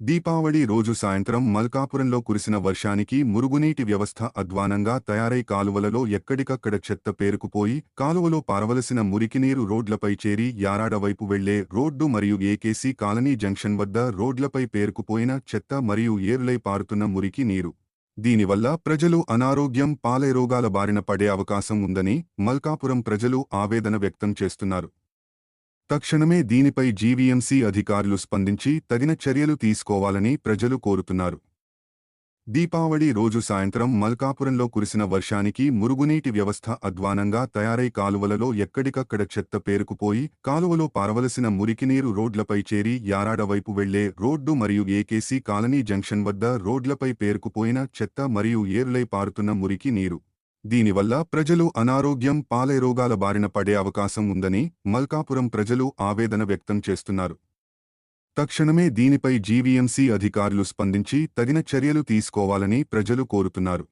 దీపావళి రోజు సాయంత్రం మల్కాపురంలో కురిసిన వర్షానికి మురుగునీటి వ్యవస్థ అధ్వానంగా తయారై కాలువలలో ఎక్కడికక్కడ చెత్త పేరుకుపోయి కాలువలో పారవలసిన మురికినీరు రోడ్లపై చేరి యారాడ వైపు వెళ్ళే రోడ్డు మరియు ఏకేసీ కాలనీ జంక్షన్ వద్ద రోడ్లపై పేరుకుపోయిన చెత్త మరియు ఏరులై పారుతున్న మురికి నీరు దీనివల్ల ప్రజలు అనారోగ్యం పాలే రోగాల బారిన పడే అవకాశం ఉందని మల్కాపురం ప్రజలు ఆవేదన వ్యక్తం చేస్తున్నారు. తక్షణమే దీనిపై జీవీఎంసీ అధికారులు స్పందించి తగిన చర్యలు తీసుకోవాలని ప్రజలు కోరుతున్నారు. దీపావళి రోజు సాయంత్రం మల్కాపురంలో కురిసిన వర్షానికి మురుగునీటి వ్యవస్థ అధ్వానంగా తయారై కాలువలలో ఎక్కడికక్కడ చెత్త పేరుకుపోయి కాలువలో పారవలసిన మురికినీరు రోడ్లపై చేరి యారాడ వైపు వెళ్ళే రోడ్డు మరియు ఏకేసీ కాలనీ జంక్షన్ వద్ద రోడ్లపై పేరుకుపోయిన చెత్త మరియు ఏరులై పారుతున్న మురికి నీరు. దీనివల్ల ప్రజలు అనారోగ్యం పాలే రోగాల బారిన పడే అవకాశం ఉందని మల్కాపురం ప్రజలు ఆవేదన వ్యక్తం చేస్తున్నారు. తక్షణమే దీనిపై జీవీఎంసీ అధికారులు స్పందించి తగిన చర్యలు తీసుకోవాలని ప్రజలు కోరుతున్నారు.